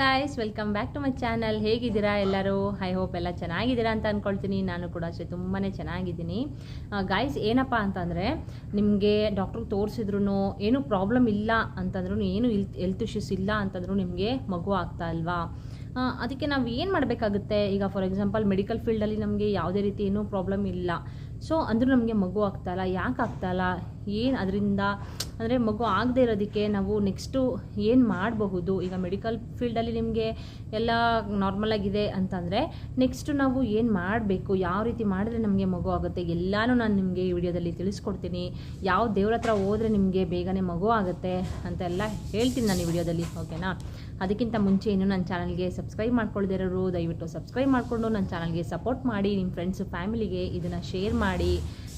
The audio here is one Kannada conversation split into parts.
Guys welcome back to my channel ಹೇಗಿದ್ದೀರಾ ಎಲ್ಲರೂ? ಐ ಹೋಪ್ ಎಲ್ಲ ಚೆನ್ನಾಗಿದ್ದೀರಾ ಅಂತ ಅಂದ್ಕೊಳ್ತೀನಿ ನಾನು ಕೂಡ ಅಷ್ಟೇ ತುಂಬಾ ಚೆನ್ನಾಗಿದ್ದೀನಿ. ಗಾಯ್ಸ್ ಏನಪ್ಪ ಅಂತಂದರೆ, ನಿಮಗೆ ಡಾಕ್ಟ್ರಿಗೆ ತೋರಿಸಿದ್ರು ಏನು ಪ್ರಾಬ್ಲಮ್ ಇಲ್ಲ ಅಂತಂದ್ರೂ ಏನು ಇಲ್ ಹೆಲ್ತ್ ಇಶ್ಯೂಸ್ ಇಲ್ಲ ಅಂತಂದ್ರೂ ನಿಮಗೆ ಮಗು ಆಗ್ತಾ ಇಲ್ವಾ? ಅದಕ್ಕೆ ನಾವು ಏನು ಮಾಡಬೇಕಾಗುತ್ತೆ? ಈಗ ಫಾರ್ ಎಕ್ಸಾಂಪಲ್ ಮೆಡಿಕಲ್ ಫೀಲ್ಡಲ್ಲಿ ನಮಗೆ ಯಾವುದೇ ರೀತಿ ಏನೂ ಪ್ರಾಬ್ಲಮ್ ಇಲ್ಲ. ಸೊ ಅಂದರೂ ನಮಗೆ ಮಗು ಆಗ್ತಾಯಿಲ್ಲ ಯಾಕೆ ಆಗ್ತಾಯಿಲ್ಲ ಏನು ಅದರಿಂದ ಅಂದರೆ ಮಗು ಆಗದೆ ಇರೋದಕ್ಕೆ ನಾವು ನೆಕ್ಸ್ಟು ಏನು ಮಾಡಬಹುದು? ಈಗ ಮೆಡಿಕಲ್ ಫೀಲ್ಡಲ್ಲಿ ನಿಮಗೆ ಎಲ್ಲ ನಾರ್ಮಲ್ ಆಗಿದೆ ಅಂತಂದರೆ ನೆಕ್ಸ್ಟು ನಾವು ಏನು ಮಾಡಬೇಕು? ಯಾವ ರೀತಿ ಮಾಡಿದ್ರೆ ನಮಗೆ ಮಗು ಆಗುತ್ತೆ? ಎಲ್ಲನೂ ನಾನು ನಿಮಗೆ ಈ ವಿಡಿಯೋದಲ್ಲಿ ತಿಳಿಸ್ಕೊಡ್ತೀನಿ. ಯಾವ ದೇವ್ರ ಹತ್ರ ಹೋದರೆ ನಿಮಗೆ ಬೇಗನೆ ಮಗು ಆಗುತ್ತೆ ಅಂತೆಲ್ಲ ಹೇಳ್ತೀನಿ ನಾನು ಈ ವಿಡಿಯೋದಲ್ಲಿ ಓಕೆನಾ ಅದಕ್ಕಿಂತ ಮುಂಚೆ ಇನ್ನು ನನ್ನ ಚಾನಲ್ಗೆ ಸಬ್ಸ್ಕ್ರೈಬ್ ಮಾಡ್ಕೊಳ್ದಿರೋರು ದಯವಿಟ್ಟು ಸಬ್ಸ್ಕ್ರೈಬ್ ಮಾಡಿಕೊಂಡು ನನ್ನ ಚಾನಲ್ಗೆ ಸಪೋರ್ಟ್ ಮಾಡಿ ನಿಮ್ಮ ಫ್ರೆಂಡ್ಸು ಫ್ಯಾಮಿಲಿಗೆ ಇದನ್ನು ಶೇರ್ ಮಾಡಿ.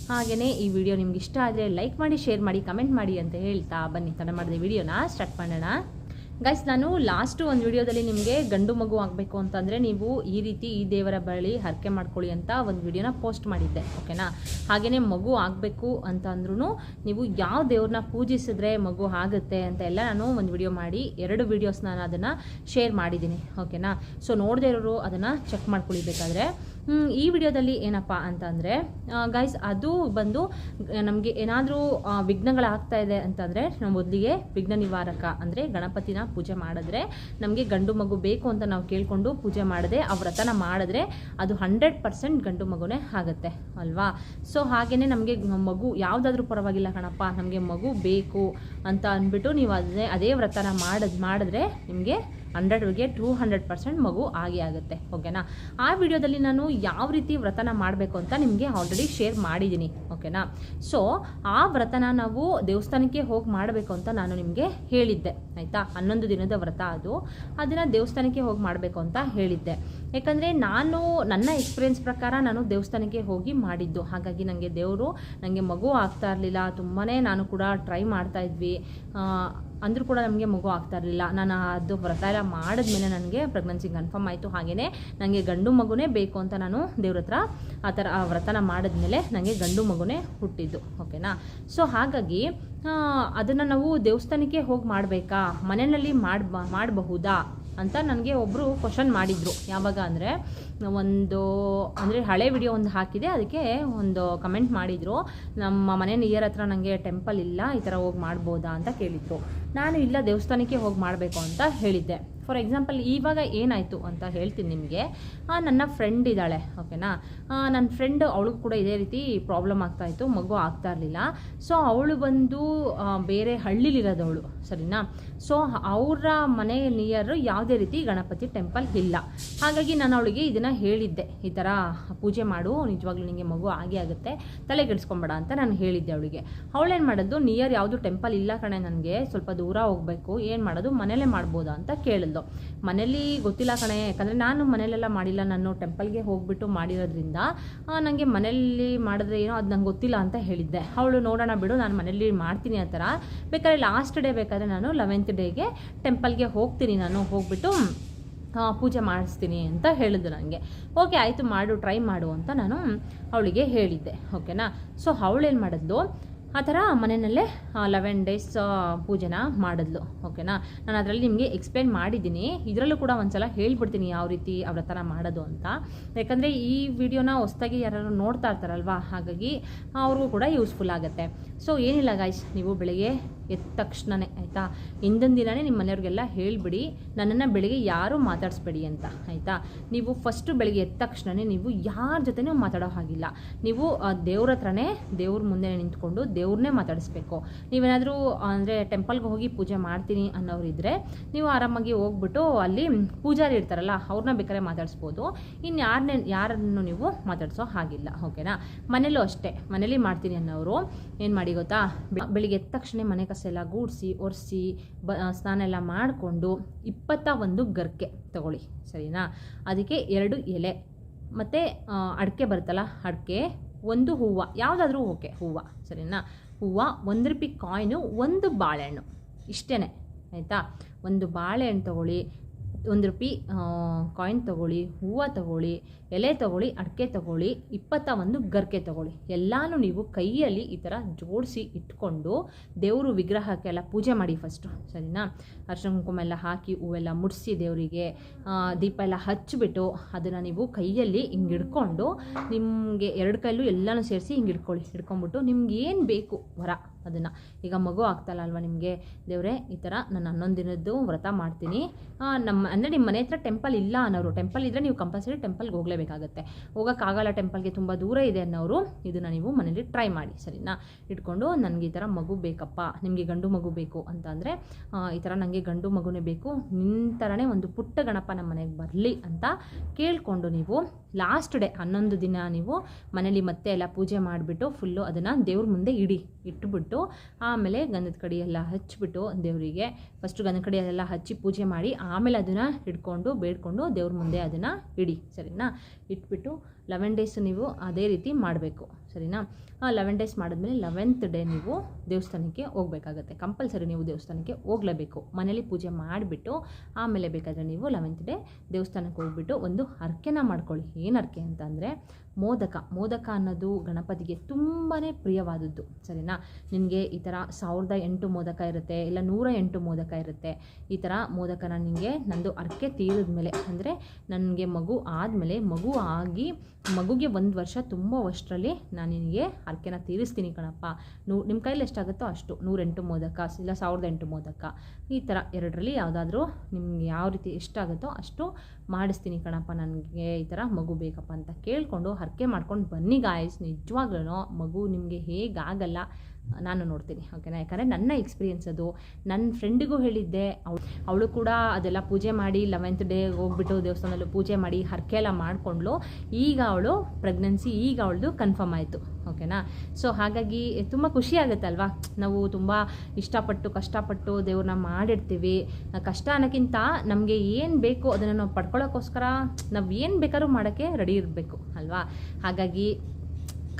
ಹಾಗೆಯೇ ಈ ವಿಡಿಯೋ ನಿಮ್ಗೆ ಇಷ್ಟ ಆದರೆ ಲೈಕ್ ಮಾಡಿ ಶೇರ್ ಮಾಡಿ ಕಮೆಂಟ್ ಮಾಡಿ ಅಂತ ಹೇಳ್ತಾ ಬನ್ನಿ. ತಡ ಮಾಡಿದ ವಿಡಿಯೋನ ಸ್ಟಾರ್ಟ್ ಮಾಡೋಣ. ಗೈಸ್ ನಾನು ಲಾಸ್ಟು ಒಂದು ವಿಡಿಯೋದಲ್ಲಿ ನಿಮಗೆ ಗಂಡು ಮಗು ಆಗಬೇಕು ಅಂತಂದರೆ ನೀವು ಈ ರೀತಿ ಈ ದೇವರ ಬಳಿ ಹರಕೆ ಮಾಡ್ಕೊಳ್ಳಿ ಅಂತ ಒಂದು ವಿಡಿಯೋನ ಪೋಸ್ಟ್ ಮಾಡಿದ್ದೆ ಓಕೆನಾ ಹಾಗೆಯೇ ಮಗು ಆಗಬೇಕು ಅಂತ ಅಂದ್ರೂ ನೀವು ಯಾವ ದೇವ್ರನ್ನ ಪೂಜಿಸಿದ್ರೆ ಮಗು ಆಗುತ್ತೆ ಅಂತ ಎಲ್ಲ ನಾನು ಒಂದು ವಿಡಿಯೋ ಮಾಡಿ, ಎರಡು ವಿಡಿಯೋಸ್ ನಾನು ಅದನ್ನು ಶೇರ್ ಮಾಡಿದ್ದೀನಿ ಓಕೆನಾ ಸೊ ನೋಡದೇ ಇರೋರು ಅದನ್ನು ಚೆಕ್ ಮಾಡ್ಕೊಳ್ಳಿ ಬೇಕಾದರೆ. ಈ ವಿಡಿಯೋದಲ್ಲಿ ಏನಪ್ಪ ಅಂತಂದರೆ ಗೈಸ್ ಅದು ಬಂದು ನಮಗೆ ಏನಾದರೂ ವಿಘ್ನಗಳಾಗ್ತಾ ಇದೆ ಅಂತಂದರೆ ನಾವು ಮೊದಲಿಗೆ ವಿಘ್ನ ನಿವಾರಕ ಅಂದರೆ ಗಣಪತಿನ ಪೂಜೆ ಮಾಡಿದ್ರೆ, ನಮಗೆ ಗಂಡು ಮಗು ಬೇಕು ಅಂತ ನಾವು ಕೇಳಿಕೊಂಡು ಪೂಜೆ ಮಾಡಿದೆ ಆ ವ್ರತನ ಮಾಡಿದ್ರೆ ಅದು ಹಂಡ್ರೆಡ್ ಪರ್ಸೆಂಟ್ ಗಂಡು ಮಗುನೇ ಆಗುತ್ತೆ, ಅಲ್ವಾ? ಸೊ ಹಾಗೆಯೇ ನಮಗೆ ಮಗು ಯಾವುದಾದ್ರೂ ಪರವಾಗಿಲ್ಲ ಕಣಪ್ಪ, ನಮಗೆ ಮಗು ಬೇಕು ಅಂತ ಅಂದ್ಬಿಟ್ಟು ನೀವು ಅದೇ ಅದೇ ವ್ರತನ ಮಾಡಿದ್, ಮಾಡಿದ್ರೆ ನಿಮಗೆ ಹಂಡ್ರೆಡ್ಗೆ ಟೂ ಹಂಡ್ರೆಡ್ ಪರ್ಸೆಂಟ್ ಮಗು ಆಗೇ ಆಗುತ್ತೆ, ಓಕೆನಾ? ಆ ವಿಡಿಯೋದಲ್ಲಿ ನಾನು ಯಾವ ರೀತಿ ವ್ರತನ ಮಾಡಬೇಕು ಅಂತ ನಿಮಗೆ ಆಲ್ರೆಡಿ ಶೇರ್ ಮಾಡಿದ್ದೀನಿ, ಓಕೆನಾ? ಸೊ ಆ ವ್ರತನ ನಾವು ದೇವಸ್ಥಾನಕ್ಕೆ ಹೋಗಿ ಮಾಡಬೇಕು ಅಂತ ನಾನು ನಿಮಗೆ ಹೇಳಿದ್ದೆ, ಆಯಿತಾ? ಹನ್ನೊಂದು ದಿನದ ವ್ರತ ಅದು, ಅದನ್ನು ದೇವಸ್ಥಾನಕ್ಕೆ ಹೋಗಿ ಮಾಡಬೇಕು ಅಂತ ಹೇಳಿದ್ದೆ. ಯಾಕಂದರೆ ನಾನು, ನನ್ನ ಎಕ್ಸ್ಪೀರಿಯನ್ಸ್ ಪ್ರಕಾರ ನಾನು ದೇವಸ್ಥಾನಕ್ಕೆ ಹೋಗಿ ಮಾಡಿದ್ದು. ಹಾಗಾಗಿ ನನಗೆ ದೇವರು ನನಗೆ ಮಗು ಆಗ್ತಾ ಇರಲಿಲ್ಲ ತುಂಬಾ ನಾನು ಕೂಡ ಟ್ರೈ ಮಾಡ್ತಾ ಇದ್ವಿ. ಅಂದರೂ ಕೂಡ ನಮಗೆ ಮಗು ಆಗ್ತಾ ಇರಲಿಲ್ಲ. ನಾನು ಅದು ವ್ರತ ಎಲ್ಲ ಮಾಡಿದ್ಮೇಲೆ ನನಗೆ ಪ್ರೆಗ್ನೆನ್ಸಿ ಕನ್ಫರ್ಮ್ ಆಯಿತು. ಹಾಗೆಯೇ ನನಗೆ ಗಂಡು ಮಗುನೇ ಬೇಕು ಅಂತ ನಾನು ದೇವ್ರ ಹತ್ರ ಆ ಥರ ಆ ವ್ರತನ ಮಾಡಿದ್ಮೇಲೆ ನನಗೆ ಗಂಡು ಮಗುನೇ ಹುಟ್ಟಿದ್ದು. ಓಕೆನಾ? ಸೊ ಹಾಗಾಗಿ ಅದನ್ನು ನಾವು ದೇವಸ್ಥಾನಕ್ಕೆ ಹೋಗಿ ಮಾಡಬೇಕಾ? ಮನೆಯಲ್ಲಿ ಮಾಡ್ಬ, ಮಾಡಬಹುದಾ? ಅಂತ ನನಗೆ ಒಬ್ಬರು ಕ್ವಶನ್ ಮಾಡಿದರು. ಯಾವಾಗ ಅಂದರೆ, ಒಂದು, ಅಂದರೆ ಹಳೆ ವಿಡಿಯೋ ಒಂದು ಹಾಕಿದೆ. ಅದಕ್ಕೆ ಒಂದು ಕಮೆಂಟ್ ಮಾಡಿದರು. ನಮ್ಮ ಮನೆ ನಿಯರ್ ಹತ್ರ ನನಗೆ ಟೆಂಪಲ್ ಇಲ್ಲ, ಈ ಥರ ಹೋಗಿ ಮಾಡ್ಬೋದಾ ಅಂತ ಕೇಳಿದರು. ನಾನು ಇಲ್ಲ, ದೇವಸ್ಥಾನಕ್ಕೆ ಹೋಗಿ ಮಾಡಬೇಕು ಅಂತ ಹೇಳಿದ್ದೆ. ಫಾರ್ ಎಕ್ಸಾಂಪಲ್ ಇವಾಗ ಏನಾಯಿತು ಅಂತ ಹೇಳ್ತೀನಿ ನಿಮಗೆ. ನನ್ನ ಫ್ರೆಂಡ್ ಇದ್ದಾಳೆ ಓಕೆನಾ ನನ್ನ ಫ್ರೆಂಡ್ ಅವಳಿಗೂ ಕೂಡ ಇದೇ ರೀತಿ ಪ್ರಾಬ್ಲಮ್ ಆಗ್ತಾಯಿತ್ತು ಮಗು ಆಗ್ತಾ ಇರಲಿಲ್ಲ. ಸೊ ಅವಳು ಬಂದು ಬೇರೆ ಹಳ್ಳಿಲಿರೋದವಳು, ಸರಿನಾ? ಸೊ ಅವರ ಮನೆ ನಿಯರ್ ಯಾವುದೇ ರೀತಿ ಗಣಪತಿ ಟೆಂಪಲ್ ಇಲ್ಲ. ಹಾಗಾಗಿ ನಾನು ಅವಳಿಗೆ ಇದನ್ನು ಹೇಳಿದ್ದೆ, ಈ ಥರ ಪೂಜೆ ಮಾಡು, ನಿಜವಾಗ್ಲೂ ನಿಮಗೆ ಮಗು ಆಗೇ ಆಗುತ್ತೆ, ತಲೆ ಕೆಡಿಸ್ಕೊಂಬೇಡ ಅಂತ ನಾನು ಹೇಳಿದ್ದೆ ಅವಳಿಗೆ. ಅವಳೇನು ಮಾಡೋದು ನಿಯರ್ ಯಾವುದು ಟೆಂಪಲ್ ಇಲ್ಲ ಕಣೆ ನನಗೆ, ಸ್ವಲ್ಪ ದೂರ ಹೋಗಬೇಕು, ಏನು ಮಾಡೋದು, ಮನೇಲೇ ಮಾಡ್ಬೋದಾ ಅಂತ ಕೇಳಿದ್ಲು. ಮನೇಲಿ ಗೊತ್ತಿಲ್ಲ ಕಣೆ, ಯಾಕಂದರೆ ನಾನು ಮನೇಲೆಲ್ಲ ಮಾಡಿಲ್ಲ. ನಾನು ಟೆಂಪಲ್ಗೆ ಹೋಗ್ಬಿಟ್ಟು ಮಾಡಿರೋದ್ರಿಂದ ನನಗೆ ಮನೇಲಿ ಮಾಡಿದ್ರೆ ಏನೋ ಅದು ನಂಗೆ ಗೊತ್ತಿಲ್ಲ ಅಂತ ಹೇಳಿದ್ದೆ. ಅವಳು, ನೋಡೋಣ ಬಿಡು, ನಾನು ಮನೇಲಿ ಮಾಡ್ತೀನಿ ಆ ಥರ. ಬೇಕಾದ್ರೆ ಲಾಸ್ಟ್ ಡೇ ಬೇಕಾದರೆ ನಾನು ಲೆವೆಂತ್ ಡೇಗೆ ಟೆಂಪಲ್ಗೆ ಹೋಗ್ತೀನಿ. ನಾನು ಹೋಗ್ಬಿಟ್ಟು ಪೂಜೆ ಮಾಡಿಸ್ತೀನಿ ಅಂತ ಹೇಳಿದ್ರು ನನಗೆ ಓಕೆ, ಆಯಿತು, ಮಾಡು, ಟ್ರೈ ಮಾಡು ಅಂತ ನಾನು ಅವಳಿಗೆ ಹೇಳಿದ್ದೆ. ಓಕೆನಾ? ಸೊ, ಅವಳೇನು ಮಾಡಿದ್ಲು? ಆ ಥರ ಮನೆಯಲ್ಲೇ ಲೆವೆನ್ ಡೇಸ್ ಪೂಜೆನ ಮಾಡಿದ್ಲು. ಓಕೆನಾ ನಾನು ಅದರಲ್ಲಿ ನಿಮಗೆ ಎಕ್ಸ್ಪ್ಲೇನ್ ಮಾಡಿದ್ದೀನಿ. ಇದರಲ್ಲೂ ಕೂಡ ಒಂದ್ಸಲ ಹೇಳ್ಬಿಡ್ತೀನಿ ಯಾವ ರೀತಿ ಅವರ ಥರ ಮಾಡೋದು ಅಂತ. ಯಾಕಂದರೆ ಈ ವಿಡಿಯೋನ ಹೊಸ್ದಾಗಿ ಯಾರು ನೋಡ್ತಾ ಇರ್ತಾರಲ್ವಾ? ಹಾಗಾಗಿ ಅವ್ರಿಗೂ ಕೂಡ ಯೂಸ್ಫುಲ್ ಆಗುತ್ತೆ. ಸೊ ಏನಿಲ್ಲ ಗಾಯ್ಸ್ ನೀವು ಬೆಳಗ್ಗೆ ಎದ್ದ ತಕ್ಷಣನೇ, ಆಯಿತಾ? ಹಿಂದಿನ ದಿನವೇ ನಿಮ್ಮ ಮನೆಯವ್ರಿಗೆಲ್ಲ ಹೇಳಿಬಿಡಿ, ನನ್ನನ್ನು ಬೆಳಿಗ್ಗೆ ಯಾರೂ ಮಾತಾಡಿಸ್ಬೇಡಿ ಅಂತ, ಆಯಿತಾ? ನೀವು ಫಸ್ಟು ಬೆಳಿಗ್ಗೆ ಎದ್ದ ತಕ್ಷಣವೇ ನೀವು ಯಾರ ಜೊತೆನೂ ಮಾತಾಡೋ ಹಾಗಿಲ್ಲ. ನೀವು ದೇವ್ರ ಹತ್ರನೇ, ದೇವ್ರ ಮುಂದೆ ನಿಂತ್ಕೊಂಡು ದೇವ್ರನ್ನೇ ಮಾತಾಡಿಸ್ಬೇಕು. ನೀವೇನಾದರೂ, ಅಂದರೆ ಟೆಂಪಲ್ಗೆ ಹೋಗಿ ಪೂಜೆ ಮಾಡ್ತೀನಿ ಅನ್ನೋರಿದ್ದರೆ ನೀವು ಆರಾಮಾಗಿ ಹೋಗ್ಬಿಟ್ಟು ಅಲ್ಲಿ ಪೂಜಾರಿ ಇರ್ತಾರಲ್ಲ ಅವ್ರನ್ನ ಬೇಕಾದ್ರೆ ಮಾತಾಡಿಸ್ಬೋದು. ಇನ್ನು ಯಾರನ್ನೇ ಯಾರನ್ನು ನೀವು ಮಾತಾಡಿಸೋ ಹಾಗಿಲ್ಲ ಓಕೆನಾ ಮನೇಲೂ ಅಷ್ಟೇ. ಮನೇಲಿ ಮಾಡ್ತೀನಿ ಅನ್ನೋರು ಏನು ಮಾಡಿ ಗೊತ್ತಾ? ಬೆಳಿಗ್ಗೆ ಎದ್ದ ತಕ್ಷಣ ಮನೆ ಕಸ ಎಲ್ಲ ಗೂಡಿಸಿ, ಒರೆಸಿ, ಬ ಸ್ನಾನ ಎಲ್ಲ ಮಾಡಿಕೊಂಡು ಇಪ್ಪತ್ತ ಒಂದು ಗರ್ಕೆ ತಗೊಳ್ಳಿ, ಸರಿನಾ? ಅದಕ್ಕೆ ಎರಡು ಎಲೆ, ಮತ್ತು ಅಡಿಕೆ ಬರುತ್ತಲ್ಲ, ಅಡಿಕೆ, ಒಂದು ಹೂವು, ಯಾವುದಾದ್ರೂ ಓಕೆ, ಹೂವು, ಸರಿನಾ? ಹೂವು, ಒಂದು ರೂಪಾಯಿ ಕಾಯಿನು, ಒಂದು ಬಾಳೆಹಣ್ಣು ಇಷ್ಟೇ ಆಯಿತಾ? ಒಂದು ಬಾಳೆಹಣ್ಣು ತಗೊಳ್ಳಿ ಒಂದು ರುಪಿ ಕಾಯಿನ್ ತಗೊಳ್ಳಿ, ಹೂವು ತಗೊಳ್ಳಿ, ಎಲೆ ತಗೊಳ್ಳಿ, ಅಡಿಕೆ ತಗೊಳ್ಳಿ, ಇಪ್ಪತ್ತ ಒಂದು ಗರ್ಕೆ ತಗೊಳ್ಳಿ. ಎಲ್ಲನೂ ನೀವು ಕೈಯಲ್ಲಿ ಈ ಥರ ಜೋಡಿಸಿ ಇಟ್ಕೊಂಡು ದೇವರು ವಿಗ್ರಹಕ್ಕೆಲ್ಲ ಪೂಜೆ ಮಾಡಿ ಫಸ್ಟು ಸರಿನಾ? ಅರ್ಶನ ಕುಂಕುಮ ಎಲ್ಲ ಹಾಕಿ ಹೂವೆಲ್ಲ ಮುಡಿಸಿ ದೇವರಿಗೆ ದೀಪ ಎಲ್ಲ ಹಚ್ಚಿಬಿಟ್ಟು ಅದನ್ನು ನೀವು ಕೈಯಲ್ಲಿ ಹಿಂಗೆ ಹಿಡ್ಕೊಂಡು ನಿಮಗೆ ಎರಡು ಕೈಲೂ ಎಲ್ಲನೂ ಸೇರಿಸಿ ಹಿಂಗೆ ಇಟ್ಕೊಳ್ಳಿ ಹಿಡ್ಕೊಂಬಿಟ್ಟು ನಿಮ್ಗೆ ಏನು ಬೇಕು? ವರ. ಅದನ್ನು. ಈಗ ಮಗು ಆಗ್ತಲ್ಲ ಅಲ್ವಾ ನಿಮಗೆ? ದೇವರೇ, ಈ ಥರ ನಾನು ಹನ್ನೊಂದು ದಿನದ್ದು ವ್ರತ ಮಾಡ್ತೀನಿ. ನಮ್ಮ ಅಂದರೆ ನಿಮ್ಮ ಮನೆ ಹತ್ರ ಟೆಂಪಲ್ ಇಲ್ಲ ಅನ್ನೋರು, ಟೆಂಪಲ್ ಇದ್ದರೆ ನೀವು ಕಂಪಲ್ಸರಿ ಟೆಂಪಲ್ಗೆ ಹೋಗಲೇಬೇಕಾಗತ್ತೆ. ಹೋಗೋಕ್ಕಾಗಲ್ಲ ಟೆಂಪಲ್ಗೆ, ತುಂಬ ದೂರ ಇದೆ ಅನ್ನೋರು, ಇದನ್ನು ನೀವು ಮನೇಲಿ ಟ್ರೈ ಮಾಡಿ, ಸರಿನಾ? ಇಟ್ಕೊಂಡು ನನಗೆ ಈ ಥರ ಮಗು ಬೇಕಪ್ಪ, ನಿಮಗೆ ಗಂಡು ಮಗು ಬೇಕು ಅಂತ ಅಂದರೆ ಈ ಥರ ನನಗೆ ಗಂಡು ಮಗುನೇ ಬೇಕು ನಿನ್ನ ಥರನೇ ಒಂದು ಪುಟ್ಟ ಗಣಪ ನಮ್ಮ ಮನೆಗೆ ಬರಲಿ ಅಂತ ಕೇಳಿಕೊಂಡು ನೀವು ಲಾಸ್ಟ್ ಡೇ ಹನ್ನೊಂದು ದಿನ ನೀವು ಮನೇಲಿ ಮತ್ತೆ ಎಲ್ಲ ಪೂಜೆ ಮಾಡಿಬಿಟ್ಟು ಫುಲ್ಲು ಅದನ್ನು ದೇವ್ರ ಮುಂದೆ ಇಡಿ, ಇಟ್ಬಿಟ್ಟು ಆಮೇಲೆ ಗಂಧದ ಕಡಿ ಎಲ್ಲ ಹಚ್ಚಿಬಿಟ್ಟು ದೇವರಿಗೆ. ಫಸ್ಟು ಗಂಧದ ಕಡಿ ಎಲ್ಲ ಹಚ್ಚಿ ಪೂಜೆ ಮಾಡಿ ಆಮೇಲೆ ಅದನ್ನು ಹಿಡ್ಕೊಂಡು ಬೇಡ್ಕೊಂಡು ದೇವ್ರ ಮುಂದೆ ಅದನ್ನು ಇಡಿ, ಸರಿನಾ? ಇಟ್ಬಿಟ್ಟು ಲೆವೆನ್ ಡೇಸ್ ನೀವು ಅದೇ ರೀತಿ ಮಾಡಬೇಕು, ಸರಿನಾ? ಆ ಲೆವೆನ್ ಡೇಸ್ ಮಾಡಿದ್ಮೇಲೆ ಲೆವೆಂತ್ ಡೇ ನೀವು ದೇವಸ್ಥಾನಕ್ಕೆ ಹೋಗಬೇಕಾಗತ್ತೆ. ಕಂಪಲ್ಸರಿ ನೀವು ದೇವಸ್ಥಾನಕ್ಕೆ ಹೋಗಲೇಬೇಕು. ಮನೇಲಿ ಪೂಜೆ ಮಾಡಿಬಿಟ್ಟು ಆಮೇಲೆ ಬೇಕಾದರೆ ನೀವು ಲೆವೆಂತ್ ಡೇ ದೇವಸ್ಥಾನಕ್ಕೆ ಹೋಗ್ಬಿಟ್ಟು ಒಂದು ಅರ್ಕೆನ ಮಾಡ್ಕೊಳ್ಳಿ. ಏನು ಅರ್ಕೆ ಅಂತಂದರೆ ಮೋದಕ. ಮೋದಕ ಅನ್ನೋದು ಗಣಪತಿಗೆ ತುಂಬಾ ಪ್ರಿಯವಾದದ್ದು, ಸರಿನಾ? ನಿನಗೆ ಈ ಥರ ಸಾವಿರದ ಎಂಟು ಮೋದಕ ಇರುತ್ತೆ, ಇಲ್ಲ ನೂರ ಎಂಟು ಮೋದಕ ಇರುತ್ತೆ. ಈ ಥರ ಮೋದಕನ ನಿನಗೆ ನಂದು ಅರ್ಕೆ ತೀರಿದ ಮೇಲೆ ಅಂದರೆ ನನಗೆ ಮಗು ಆದಮೇಲೆ ಮಗು ಆಗಿ ಮಗುಗೆ ಒಂದು ವರ್ಷ ತುಂಬ ಅಷ್ಟರಲ್ಲಿ ನಾನು ನಿನಗೆ ಹರಕೆನ ತೀರಿಸ್ತೀನಿ ಕಣಪ್ಪ. ನೂ ನಿಮ್ಮ ಕೈಲಿ ಎಷ್ಟಾಗುತ್ತೋ ಅಷ್ಟು. ನೂರೆಂಟು ಮೋದಕ, ಇಲ್ಲ ಸಾವಿರದ ಎಂಟು ಮೋದಕ. ಈ ಥರ ಎರಡರಲ್ಲಿ ಯಾವುದಾದ್ರೂ ನಿಮ್ಗೆ ಯಾವ ರೀತಿ ಎಷ್ಟಾಗುತ್ತೋ ಅಷ್ಟು ಮಾಡಿಸ್ತೀನಿ ಕಣಪ್ಪ. ನನಗೆ ಈ ಥರ ಮಗು ಬೇಕಪ್ಪ ಅಂತ ಕೇಳಿಕೊಂಡು ಹರಕೆ ಮಾಡ್ಕೊಂಡು ಬನ್ನಿ ಗಾಯಸ್ ನಿಜವಾಗ್ಲೂ ಮಗು ನಿಮಗೆ ಹೇಗಾಗಲ್ಲ. ನಾನು ನೋಡ್ತೀನಿ ಓಕೆನಾ ಯಾಕಂದರೆ ನನ್ನ ಎಕ್ಸ್ಪೀರಿಯನ್ಸ್ ಅದು ನನ್ನ ಫ್ರೆಂಡಿಗೂ ಹೇಳಿದ್ದೆ, ಅವಳು ಅವಳು ಕೂಡ ಅದೆಲ್ಲ ಪೂಜೆ ಮಾಡಿ ಲೆವೆಂತ್ ಡೇ ಹೋಗ್ಬಿಟ್ಟು ದೇವಸ್ಥಾನದಲ್ಲೂ ಪೂಜೆ ಮಾಡಿ ಹರಕೆ ಎಲ್ಲ ಮಾಡಿಕೊಂಡ್ಲು ಈಗ ಅವಳು ಪ್ರೆಗ್ನೆನ್ಸಿ ಈಗ ಅವಳದು ಕನ್ಫರ್ಮ್ ಆಯಿತು ಓಕೆನಾ ಸೊ ಹಾಗಾಗಿ ತುಂಬ ಖುಷಿ ಆಗುತ್ತಲ್ವಾ ನಾವು ತುಂಬ ಇಷ್ಟಪಟ್ಟು, ಕಷ್ಟಪಟ್ಟು ದೇವ್ರನ್ನ ಮಾಡಿರ್ತೀವಿ. ಕಷ್ಟ ಅನ್ನೋಕ್ಕಿಂತ ನಮಗೆ ಏನು ಬೇಕು ಅದನ್ನು ನಾವು ಪಡ್ಕೊಳ್ಳೋಕ್ಕೋಸ್ಕರ ನಾವು ಏನು ಬೇಕಾದ್ರೂ ಮಾಡೋಕ್ಕೆ ರೆಡಿ ಇರಬೇಕು, ಅಲ್ವಾ? ಹಾಗಾಗಿ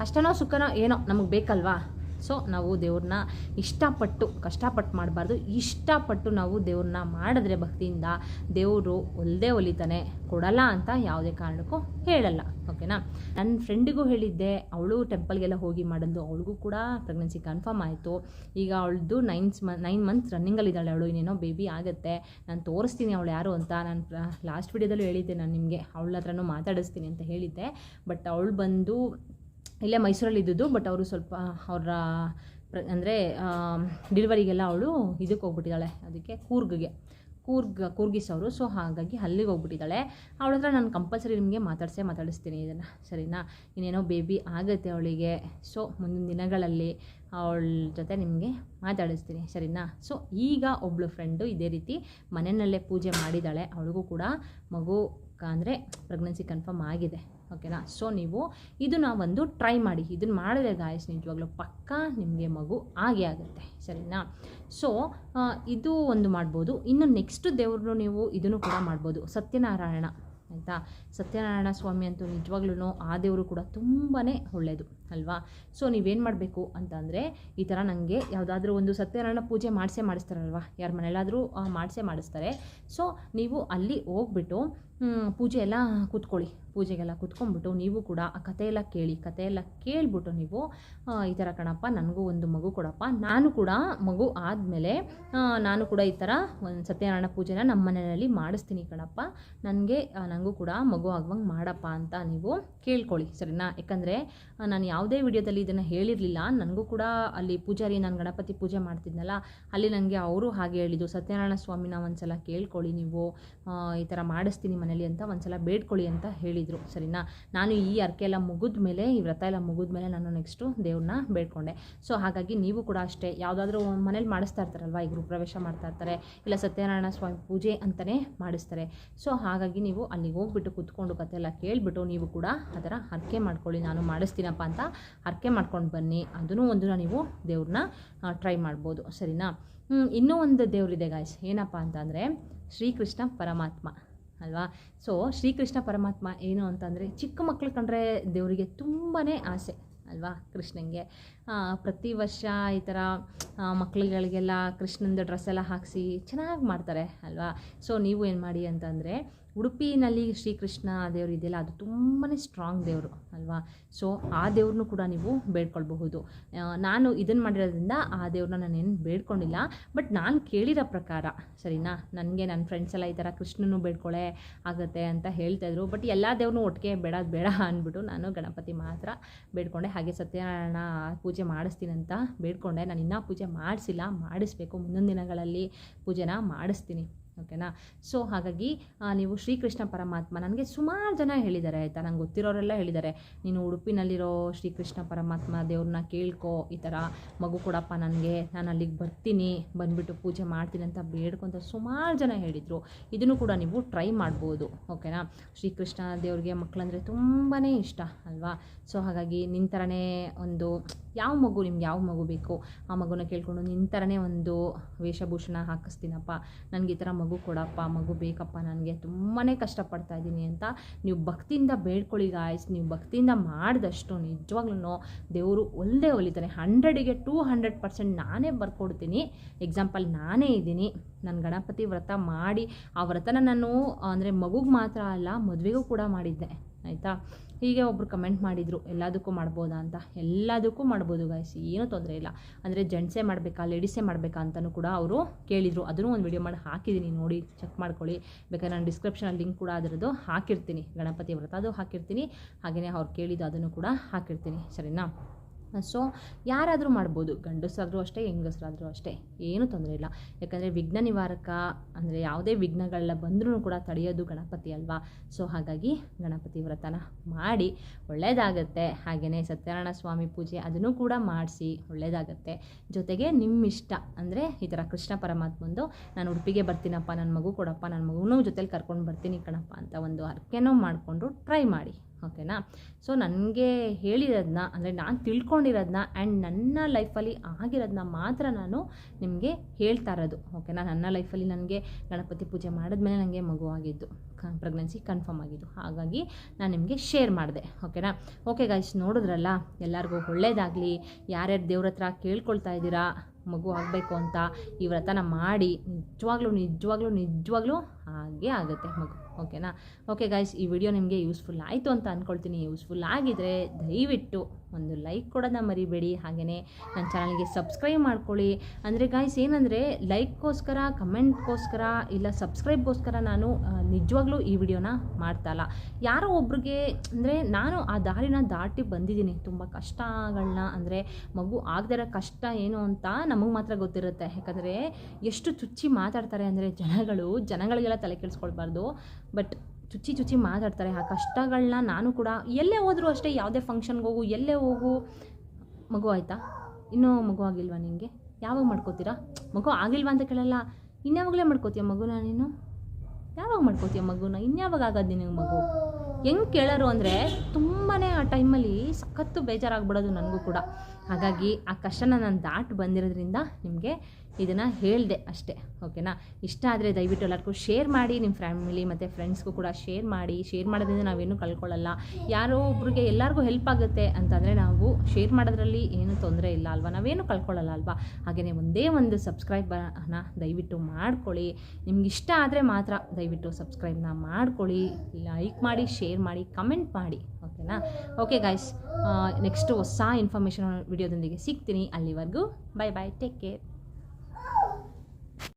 ಕಷ್ಟನೋ ಸುಖನೋ ಏನೋ ನಮಗೆ ಬೇಕಲ್ವಾ? ಸೊ ನಾವು ದೇವ್ರನ್ನ ಇಷ್ಟಪಟ್ಟು, ಕಷ್ಟಪಟ್ಟು ಮಾಡಬಾರ್ದು. ಇಷ್ಟಪಟ್ಟು ನಾವು ದೇವ್ರನ್ನ ಮಾಡಿದ್ರೆ ಭಕ್ತಿಯಿಂದ ದೇವರು ಒಲ್ದೇ ಒಲಿತಾನೆ, ಕೊಡಲ್ಲ ಅಂತ ಯಾವುದೇ ಕಾರಣಕ್ಕೂ ಹೇಳಲ್ಲ. ಓಕೆನಾ? ನನ್ನ ಫ್ರೆಂಡಿಗೂ ಹೇಳಿದ್ದೆ, ಅವಳು ಟೆಂಪಲ್ಗೆಲ್ಲ ಹೋಗಿ ಮಾಡಿದ್ಲು. ಅವಳಿಗೂ ಕೂಡ ಪ್ರೆಗ್ನೆನ್ಸಿ ಕನ್ಫರ್ಮ್ ಆಯಿತು. ಈಗ ಅವಳದು ನೈನ್ಸ್ ಮ ನೈನ್ ಮಂತ್ಸ್ ರನ್ನಿಂಗಲ್ಲಿದ್ದಾಳೆ ಅವಳು. ಇನ್ನೇನೋ ಬೇಬಿ ಆಗುತ್ತೆ. ನಾನು ತೋರಿಸ್ತೀನಿ ಅವಳು ಯಾರು ಅಂತ. ನಾನು ಲಾಸ್ಟ್ ವಿಡಿಯೋದಲ್ಲೂ ಹೇಳಿದ್ದೆ ನಾನು ನಿಮಗೆ. ಅವಳ ಹತ್ರನೂ ಮಾತಾಡಿಸ್ತೀನಿ ಅಂತ ಹೇಳಿದ್ದೆ. ಬಟ್ ಅವಳು ಬಂದು ಇಲ್ಲೇ ಮೈಸೂರಲ್ಲಿ ಇದ್ದಿದ್ದು ಬಟ್ ಅವರು ಸ್ವಲ್ಪ, ಅವರ ಅಂದರೆ ಡಿಲಿವರಿಗೆಲ್ಲ ಅವಳು ಇದಕ್ಕೆ ಹೋಗ್ಬಿಟ್ಟಿದ್ದಾಳೆ. ಅದಕ್ಕೆ ಕೂರ್ಗ್ಗೆ. ಕೂರ್ಗ್, ಕೂರ್ಗಿಸ್ ಅವರು. ಸೊ ಹಾಗಾಗಿ ಅಲ್ಲಿಗೆ ಹೋಗ್ಬಿಟ್ಟಿದ್ದಾಳೆ. ಅವಳ ಹತ್ರ ನಾನು ಕಂಪಲ್ಸರಿ ನಿಮಗೆ ಮಾತಾಡ್ಸೇ ಮಾತಾಡಿಸ್ತೀನಿ ಇದನ್ನು. ಸರಿನಾ? ಇನ್ನೇನೋ ಬೇಬಿ ಆಗುತ್ತೆ ಅವಳಿಗೆ. ಸೊ ಮುಂದಿನ ದಿನಗಳಲ್ಲಿ ಅವಳ ಜೊತೆ ನಿಮಗೆ ಮಾತಾಡಿಸ್ತೀನಿ. ಸರಿನಾ? ಸೊ ಈಗ ಒಬ್ಬಳು ಫ್ರೆಂಡು ಇದೇ ರೀತಿ ಮನೆಯಲ್ಲೇ ಪೂಜೆ ಮಾಡಿದ್ದಾಳೆ. ಅವಳಿಗೂ ಕೂಡ ಮಗು, ಅಂದರೆ ಪ್ರೆಗ್ನೆನ್ಸಿ ಕನ್ಫರ್ಮ್ ಆಗಿದೆ. ಓಕೆನಾ? ಸೊ ನೀವು ಇದನ್ನ ಒಂದು ಟ್ರೈ ಮಾಡಿ. ಇದನ್ನು ಮಾಡಿದ್ರೆ ಗಾಯಸ್ ನಿಜವಾಗ್ಲೂ ಪಕ್ಕಾ ನಿಮಗೆ ಮಗು ಆಗೇ ಆಗುತ್ತೆ. ಸರಿನಾ? ಸೊ ಇದು ಒಂದು ಮಾಡ್ಬೋದು. ಇನ್ನು ನೆಕ್ಸ್ಟ್ ದೇವ್ರನ್ನು ನೀವು ಇದನ್ನು ಕೂಡ ಮಾಡ್ಬೋದು. ಸತ್ಯನಾರಾಯಣ, ಆಯಿತಾ? ಸತ್ಯನಾರಾಯಣ ಸ್ವಾಮಿ ಅಂತೂ ನಿಜವಾಗ್ಲೂ ಆ ದೇವರು ಕೂಡ ತುಂಬಾ ಒಳ್ಳೆಯದು ಅಲ್ವಾ? ಸೊ ನೀವೇನು ಮಾಡಬೇಕು ಅಂತಂದರೆ, ಈ ಥರ ನನಗೆ ಯಾವುದಾದ್ರೂ ಒಂದು ಸತ್ಯನಾರಾಯಣ ಪೂಜೆ ಮಾಡಿಸೇ ಮಾಡಿಸ್ತಾರಲ್ವ? ಯಾರ ಮನೇಲಾದರೂ ಮಾಡಿಸೇ ಮಾಡಿಸ್ತಾರೆ. ಸೊ ನೀವು ಅಲ್ಲಿ ಹೋಗ್ಬಿಟ್ಟು ಪೂಜೆ ಎಲ್ಲ ಕೂತ್ಕೊಳ್ಳಿ. ಪೂಜೆಗೆಲ್ಲ ಕೂತ್ಕೊಂಡ್ಬಿಟ್ಟು ನೀವು ಕೂಡ ಆ ಕಥೆ ಎಲ್ಲ ಕೇಳಿ ಕಥೆಯೆಲ್ಲ ಕೇಳ್ಬಿಟ್ಟು ನೀವು ಈ ಥರ ಕಣಪ್ಪ, ನನಗೂ ಒಂದು ಮಗು ಕೊಡಪ್ಪ. ನಾನು ಕೂಡ ಮಗು ಆದಮೇಲೆ ನಾನು ಕೂಡ ಈ ಥರ ಒಂದು ಸತ್ಯನಾರಾಯಣ ಪೂಜೆನ ನಮ್ಮ ಮನೆಯಲ್ಲಿ ಮಾಡಿಸ್ತೀನಿ ಕಣಪ್ಪ. ನನಗೆ ನನಗೂ ಕೂಡ ಮಗು ಆಗುವಂಗೆ ಮಾಡಪ್ಪ ಅಂತ ನೀವು ಕೇಳ್ಕೊಳ್ಳಿ, ಸರಿನಾ? ಯಾಕಂದರೆ ನಾನು ಯಾವುದೇ ವಿಡಿಯೋದಲ್ಲಿ ಇದನ್ನು ಹೇಳಿರಲಿಲ್ಲ. ನನಗೂ ಕೂಡ ಅಲ್ಲಿ ಪೂಜಾರಿ, ನಾನು ಗಣಪತಿ ಪೂಜೆ ಮಾಡ್ತಿದ್ನಲ್ಲ, ಅಲ್ಲಿ ನನಗೆ ಅವರು ಹಾಗೆ ಹೇಳಿದ್ದು ಸತ್ಯನಾರಾಯಣ ಸ್ವಾಮಿನ ಒಂದ್ಸಲ ಕೇಳ್ಕೊಳ್ಳಿ ನೀವು. ಈ ಥರ ಮಾಡಿಸ್ತೀನಿ ಮನೇಲಿ ಅಂತ ಒಂದ್ಸಲ ಬೇಡ್ಕೊಳ್ಳಿ ಅಂತ ಹೇಳಿದರು. ಸರಿನಾ? ನಾನು ಈ ಅರ್ಕೆ ಎಲ್ಲ ಮುಗಿದ ಮೇಲೆ ಈ ವ್ರತ ಎಲ್ಲ ಮುಗಿದ ಮೇಲೆ ನಾನು ನೆಕ್ಸ್ಟು ದೇವ್ರನ್ನ ಬೇಡ್ಕೊಂಡೆ. ಸೊ ಹಾಗಾಗಿ ನೀವು ಕೂಡ ಅಷ್ಟೇ, ಯಾವುದಾದ್ರೂ ಮನೇಲಿ ಮಾಡಿಸ್ತಾ ಇರ್ತಾರಲ್ವ, ಈ ಗೃಹಪ್ರವೇಶ ಮಾಡ್ತಾ ಇರ್ತಾರೆ, ಇಲ್ಲ ಸತ್ಯನಾರಾಯಣ ಸ್ವಾಮಿ ಪೂಜೆ ಅಂತಲೇ ಮಾಡಿಸ್ತಾರೆ. ಸೊ ಹಾಗಾಗಿ ನೀವು ಅಲ್ಲಿಗೆ ಹೋಗ್ಬಿಟ್ಟು ಕುತ್ಕೊಂಡು ಕತೆ ಎಲ್ಲ ಕೇಳಿಬಿಟ್ಟು ನೀವು ಕೂಡ ಅದರ ಅರ್ಕೆ ಮಾಡ್ಕೊಳ್ಳಿ, ನಾನು ಮಾಡಿಸ್ತೀನಪ್ಪ ಅಂತ ಹರಕೆ ಮಾಡ್ಕೊಂಡು ಬನ್ನಿ ಅದನ್ನು ಒಂದು ನೀವು ದೇವ್ರನ್ನ ಟ್ರೈ ಮಾಡ್ಬೋದು. ಸರಿನಾ? ಇನ್ನೂ ಒಂದು ದೇವರಿದೆ ಗಾಯ್ಸ್ ಏನಪ್ಪ ಅಂತಂದರೆ ಶ್ರೀಕೃಷ್ಣ ಪರಮಾತ್ಮ, ಅಲ್ವಾ? ಸೊ ಶ್ರೀಕೃಷ್ಣ ಪರಮಾತ್ಮ ಏನು ಅಂತಂದರೆ ಚಿಕ್ಕ ಮಕ್ಕಳು ಕಂಡ್ರೆ ದೇವರಿಗೆ ತುಂಬಾ ಆಸೆ, ಅಲ್ವಾ? ಕೃಷ್ಣನಿಗೆ ಪ್ರತಿ ವರ್ಷ ಈ ಥರ ಮಕ್ಕಳುಗಳಿಗೆಲ್ಲ ಕೃಷ್ಣಂದು ಡ್ರೆಸ್ ಎಲ್ಲ ಹಾಕಿಸಿ ಚೆನ್ನಾಗಿ ಮಾಡ್ತಾರೆ, ಅಲ್ವಾ? ಸೊ ನೀವು ಏನು ಮಾಡಿ ಅಂತಂದರೆ ಉಡುಪಿನಲ್ಲಿ ಶ್ರೀಕೃಷ್ಣ ದೇವರು ಇದೆಯಲ್ಲ, ಅದು ತುಂಬಾ ಸ್ಟ್ರಾಂಗ್ ದೇವರು, ಅಲ್ವಾ? ಸೊ ಆ ದೇವ್ರನ್ನೂ ಕೂಡ ನೀವು ಬೇಡ್ಕೊಳ್ಬಹುದು. ನಾನು ಇದನ್ನು ಮಾಡಿರೋದ್ರಿಂದ ಆ ದೇವ್ರನ್ನ ನಾನೇನು ಬೇಡ್ಕೊಂಡಿಲ್ಲ ಬಟ್ ನಾನು ಕೇಳಿರೋ ಪ್ರಕಾರ, ಸರಿನಾ? ನನಗೆ ನನ್ನ ಫ್ರೆಂಡ್ಸ್ ಎಲ್ಲ ಈ ಥರ ಕೃಷ್ಣನೂ ಬೇಡ್ಕೊಳ್ಳೆ ಆಗುತ್ತೆ ಅಂತ ಹೇಳ್ತಾಯಿದ್ರು ಬಟ್ ಎಲ್ಲ ದೇವ್ರನ್ನೂ ಒಟ್ಟಿಗೆ ಬೇಡ ಬೇಡ ಅಂದ್ಬಿಟ್ಟು ನಾನು ಗಣಪತಿ ಮಾತ್ರ ಬೇಡ್ಕೊಂಡೆ. ಹಾಗೆ ಸತ್ಯನಾರಾಯಣ ಪೂಜೆ ಮಾಡಿಸ್ತೀನಿ ಅಂತ ಬೇಡ್ಕೊಂಡೆ. ನಾನು ಇನ್ನೂ ಪೂಜೆ ಮಾಡಿಸಿಲ್ಲ, ಮಾಡಿಸ್ಬೇಕು. ಮುಂದಿನ ದಿನಗಳಲ್ಲಿ ಪೂಜೆನ ಮಾಡಿಸ್ತೀನಿ. ಓಕೆನಾ ಸೊ ಹಾಗಾಗಿ ನೀವು ಶ್ರೀಕೃಷ್ಣ ಪರಮಾತ್ಮ ನನಗೆ ಸುಮಾರು ಜನ ಹೇಳಿದ್ದಾರೆ ಆಯಿತಾ? ನಂಗೆ ಗೊತ್ತಿರೋರೆಲ್ಲ ಹೇಳಿದ್ದಾರೆ ನೀನು ಉಡುಪಿನಲ್ಲಿರೋ ಶ್ರೀಕೃಷ್ಣ ಪರಮಾತ್ಮ ದೇವ್ರನ್ನ ಕೇಳ್ಕೊ, ಈ ಥರ ಮಗು ಕೊಡಪ್ಪ ನನಗೆ, ನಾನು ಅಲ್ಲಿಗೆ ಬರ್ತೀನಿ, ಬಂದುಬಿಟ್ಟು ಪೂಜೆ ಮಾಡ್ತೀನಿ ಅಂತ ಬೇಡ್ಕೊಂತ ಸುಮಾರು ಜನ ಹೇಳಿದರು. ಇದನ್ನು ಕೂಡ ನೀವು ಟ್ರೈ ಮಾಡ್ಬೋದು, ಓಕೆನಾ? ಶ್ರೀಕೃಷ್ಣ ದೇವ್ರಿಗೆ ಮಕ್ಕಳಂದರೆ ತುಂಬಾ ಇಷ್ಟ, ಅಲ್ವಾ? ಸೊ ಹಾಗಾಗಿ ನಿನ್ನ ಥರನೇ ಒಂದು, ಯಾವ ಮಗು ನಿಮ್ಗೆ ಯಾವ ಮಗು ಬೇಕು? ಆ ಮಗುನ ಕೇಳ್ಕೊಂಡು ನಿನ್ನ ಥರನೇ ಒಂದು ವೇಷಭೂಷಣ ಹಾಕಿಸ್ತೀನಪ್ಪ, ನನಗೆ ಈ ಥರ ಮಗು ಕೊಡಪ್ಪ, ಮಗು ಬೇಕಪ್ಪ, ನನಗೆ ತುಂಬಾ ಕಷ್ಟಪಡ್ತಾ ಇದ್ದೀನಿ ಅಂತ ನೀವು ಭಕ್ತಿಯಿಂದ ಬೇಡ್ಕೊಳ್ಳಿ ಗಾಯ್ಸ್ ನೀವು ಭಕ್ತಿಯಿಂದ ಮಾಡಿದಷ್ಟು ನಿಜವಾಗ್ಲೂ ದೇವರು ಒಳ್ಳೆ ಒಲಿತಾನೆ. ಹಂಡ್ರೆಡಿಗೆ ಟೂ ಹಂಡ್ರೆಡ್ ಪರ್ಸೆಂಟ್ ನಾನೇ ಬರ್ಕೊಡ್ತೀನಿ. ಎಕ್ಸಾಂಪಲ್ ನಾನೇ ಇದ್ದೀನಿ. ನಾನು ಗಣಪತಿ ವ್ರತ ಮಾಡಿ ಆ ವ್ರತನ ನಾನು, ಅಂದರೆ ಮಗುಗೆ ಮಾತ್ರ ಅಲ್ಲ, ಮದುವೆಗೂ ಕೂಡ ಮಾಡಿದ್ದೆ. ಆಯಿತಾ? ಹೀಗೆ ಒಬ್ಬರು ಕಮೆಂಟ್ ಮಾಡಿದರು, ಎಲ್ಲದಕ್ಕೂ ಮಾಡ್ಬೋದಾ ಅಂತ? ಎಲ್ಲದಕ್ಕೂ ಮಾಡ್ಬೋದು ಗಾಯ್ಸ್ ಏನೂ ತೊಂದರೆ ಇಲ್ಲ. ಅಂದರೆ ಜೆಂಟ್ಸೇ ಮಾಡಬೇಕಾ ಲೇಡೀಸೇ ಮಾಡಬೇಕಾ ಅಂತಲೂ ಕೂಡ ಅವರು ಕೇಳಿದರು. ಅದನ್ನು ಒಂದು ವಿಡಿಯೋ ಮಾಡಿ ಹಾಕಿದ್ದೀನಿ, ನೋಡಿ ಚೆಕ್ ಮಾಡ್ಕೊಳ್ಳಿ. ಬೇಕಾದ್ರೆ ನಾನು ಡಿಸ್ಕ್ರಿಪ್ಷನಲ್ಲಿ ಲಿಂಕ್ ಕೂಡ ಅದರದ್ದು ಹಾಕಿರ್ತೀನಿ. ಗಣಪತಿ ವ್ರತ ಅದು ಹಾಕಿರ್ತೀನಿ. ಹಾಗೆಯೇ ಅವ್ರು ಕೇಳಿದ್ದು ಅದನ್ನು ಕೂಡ ಹಾಕಿರ್ತೀನಿ. ಸರಿನಾ? ಸೊ ಯಾರಾದರೂ ಮಾಡ್ಬೋದು. ಗಂಡಸರಾದರೂ ಅಷ್ಟೇ, ಹೆಂಗಸರಾದರೂ ಅಷ್ಟೇ. ಏನೂ ತೊಂದರೆ ಇಲ್ಲ. ಯಾಕಂದರೆ ವಿಘ್ನ ನಿವಾರಕ ಅಂದರೆ ಯಾವುದೇ ವಿಘ್ನಗಳೆಲ್ಲ ಬಂದರೂ ಕೂಡ ತಡೆಯೋದು ಗಣಪತಿ ಅಲ್ವಾ? ಸೊ ಹಾಗಾಗಿ ಗಣಪತಿ ವ್ರತನ ಮಾಡಿ ಒಳ್ಳೆಯದಾಗತ್ತೆ ಹಾಗೆಯೇ ಸತ್ಯನಾರಾಯಣ ಸ್ವಾಮಿ ಪೂಜೆ ಅದನ್ನು ಕೂಡ ಮಾಡಿಸಿ ಒಳ್ಳೆಯದಾಗತ್ತೆ ಜೊತೆಗೆ ನಿಮ್ಮ ಇಷ್ಟ ಅಂದರೆ ಈ ಥರ ಕೃಷ್ಣ ಪರಮಾತ್ಮಂದು ನಾನು ಉಡುಪಿಗೆ ಬರ್ತೀನಪ್ಪ ನನ್ನ ಮಗು ಕೊಡಪ್ಪ ನನ್ನ ಮಗುನೂ ಜೊತೆಲಿ ಕರ್ಕೊಂಡು ಬರ್ತೀನಿ ಕಣಪ್ಪ ಅಂತ ಒಂದು ಹರಕೆನೋ ಮಾಡಿಕೊಂಡು ಟ್ರೈ ಮಾಡಿ. ಓಕೆನಾ? ಸೊ ನನಗೆ ಹೇಳಿರೋದನ್ನ ಅಂದರೆ ನಾನು ತಿಳ್ಕೊಂಡಿರೋದನ್ನ ಆ್ಯಂಡ್ ನನ್ನ ಲೈಫಲ್ಲಿ ಆಗಿರೋದನ್ನ ಮಾತ್ರ ನಾನು ನಿಮಗೆ ಹೇಳ್ತಾ ಇರೋದು, ಓಕೆನಾ? ನನ್ನ ಲೈಫಲ್ಲಿ ನನಗೆ ಗಣಪತಿ ಪೂಜೆ ಮಾಡಿದ್ಮೇಲೆ ನನಗೆ ಮಗು ಆಗಿದ್ದು ಪ್ರೆಗ್ನೆನ್ಸಿ ಕನ್ಫರ್ಮ್ ಆಗಿದ್ದು. ಹಾಗಾಗಿ ನಾನು ನಿಮಗೆ ಶೇರ್ ಮಾಡಿದೆ, ಓಕೆನಾ? ಓಕೆ ಗಾಯ್ಸ್ ನೋಡಿದ್ರಲ್ಲ, ಎಲ್ಲರಿಗೂ ಒಳ್ಳೇದಾಗಲಿ, ಯಾರ್ಯಾರು ದೇವ್ರ ಹತ್ರ ಕೇಳ್ಕೊಳ್ತಾ ಇದ್ದೀರಾ, ಮಗು ಆಗಬೇಕು ಅಂತ, ಈ ವ್ರತನ ಮಾಡಿ, ನಿಜವಾಗ್ಲೂ ನಿಜವಾಗ್ಲೂ ನಿಜವಾಗ್ಲೂ ಹಾಗೆ ಆಗುತ್ತೆ ಮಗು. ಓಕೆನಾ? ಓಕೆ ಗಾಯ್ಸ್ ಈ ವಿಡಿಯೋ ನಿಮಗೆ ಯೂಸ್ಫುಲ್ ಆಯಿತು ಅಂತ ಅಂದ್ಕೊಳ್ತೀನಿ ಯೂಸ್ಫುಲ್ ಆಗಿದ್ರೆ ದಯವಿಟ್ಟು ಒಂದು ಲೈಕ್ ಕೊಡೋದನ್ನ ಮರಿಬೇಡಿ. ಹಾಗೆಯೇ ನನ್ನ ಚಾನಲ್ಗೆ ಸಬ್ಸ್ಕ್ರೈಬ್ ಮಾಡ್ಕೊಳ್ಳಿ. ಅಂದರೆ ಗಾಯ್ಸ್ ಏನಂದರೆ ಲೈಕ್ಗೋಸ್ಕರ ಕಮೆಂಟ್ಗೋಸ್ಕರ ಇಲ್ಲ ಸಬ್ಸ್ಕ್ರೈಬ್ಗೋಸ್ಕರ ನಾನು ನಿಜವಾಗ್ಲೂ ಈ ವಿಡಿಯೋನ ಮಾಡ್ತಾಯಿಲ್ಲ ಯಾರೋ ಒಬ್ರಿಗೆ, ಅಂದರೆ ನಾನು ಆ ದಾರಿನ ದಾಟಿ ಬಂದಿದ್ದೀನಿ. ತುಂಬ ಕಷ್ಟಗಳನ್ನ ಅಂದರೆ ಮಗು ಆಗದಿರೋ ಕಷ್ಟ ಏನು ಅಂತ ನಮಗೆ ಮಾತ್ರ ಗೊತ್ತಿರುತ್ತೆ. ಯಾಕಂದರೆ ಎಷ್ಟು ಚುಚ್ಚಿ ಮಾತಾಡ್ತಾರೆ ಅಂದರೆ ಜನಗಳು, ಜನಗಳಿಗೆಲ್ಲ ತಲೆ ಕೆಡಿಸ್ಕೊಳ್ಬಾರ್ದು. ಬಟ್ ಚುಚ್ಚಿ ಚುಚ್ಚಿ ಮಾತಾಡ್ತಾರೆ. ಆ ಕಷ್ಟಗಳನ್ನ ನಾನು ಕೂಡ ಎಲ್ಲೇ ಹೋದರೂ ಅಷ್ಟೇ ಯಾವುದೇ ಫಂಕ್ಷನ್ಗೆ ಹೋಗು, ಎಲ್ಲೇ ಹೋಗು. ಮಗು ಆಯಿತಾ? ಇನ್ನೂ ಮಗು ಆಗಿಲ್ವಾ ನಿನಗೆ ಯಾವಾಗ ಮಾಡ್ಕೋತೀರಾ? ಮಗು ಆಗಿಲ್ವಾ ಅಂತ ಕೇಳಲ್ಲ. ಇನ್ಯಾವಾಗಲೇ ಮಾಡ್ಕೋತೀಯ ಮಗುನ ನೀನು? ಯಾವಾಗ ಮಾಡ್ಕೋತೀಯ ಮಗುನ? ಇನ್ಯಾವಾಗ ಆಗೋದು ನಿನಗೆ ಮಗು? ಹೆಂಗೆ ಕೇಳೋರು ಅಂದರೆ ತುಂಬಾ ಆ ಟೈಮಲ್ಲಿ ಸಖತ್ತು ಬೇಜಾರಾಗ್ಬಿಡೋದು ನನಗೂ ಕೂಡ. ಹಾಗಾಗಿ ಆ ಕಷ್ಟನ ನಾನು ದಾಟಿ ಬಂದಿರೋದ್ರಿಂದ ನಿಮಗೆ ಇದನ್ನು ಹೇಳಿದೆ ಅಷ್ಟೇ, ಓಕೆನಾ? ಇಷ್ಟ ಆದರೆ ದಯವಿಟ್ಟು ಎಲ್ಲರಿಗೂ ಶೇರ್ ಮಾಡಿ ನಿಮ್ಮ ಫ್ಯಾಮಿಲಿ ಮತ್ತು ಫ್ರೆಂಡ್ಸ್ಗೂ ಕೂಡ ಶೇರ್ ಮಾಡಿ ಶೇರ್ ಮಾಡೋದ್ರಿಂದ ನಾವೇನು ಕಳ್ಕೊಳ್ಳಲ್ಲ ಯಾರೋ ಒಬ್ರಿಗೆ ಎಲ್ಲರಿಗೂ ಹೆಲ್ಪ್ ಆಗುತ್ತೆ ಅಂತಂದರೆ ನಾವು ಶೇರ್ ಮಾಡೋದ್ರಲ್ಲಿ ಏನೂ ತೊಂದರೆ ಇಲ್ಲ ಅಲ್ವಾ? ನಾವೇನು ಕಳ್ಕೊಳ್ಳಲ್ಲ ಅಲ್ವಾ? ಹಾಗೆಯೇ ಒಂದೇ ಒಂದು ಸಬ್ಸ್ಕ್ರೈಬರ್ನ ದಯವಿಟ್ಟು ಮಾಡ್ಕೊಳ್ಳಿ. ನಿಮ್ಗೆ ಇಷ್ಟ ಆದರೆ ಮಾತ್ರ ದಯವಿಟ್ಟು ಸಬ್ಸ್ಕ್ರೈಬ್ನ ಮಾಡ್ಕೊಳ್ಳಿ. ಲೈಕ್ ಮಾಡಿ ಶೇರ್ ಮಾಡಿ ಕಮೆಂಟ್ ಮಾಡಿ, ಓಕೆನಾ? ಓಕೆ ಗಾಯ್ಸ್ ನೆಕ್ಸ್ಟ್ ಹೊಸ ಇನ್ಫಾರ್ಮೇಷನ್ ವಿಡಿಯೋದೊಂದಿಗೆ ಸಿಗ್ತೀನಿ. ಅಲ್ಲಿವರೆಗೂ ಬೈ ಬಾಯ್ ಟೇಕ್ ಕೇರ್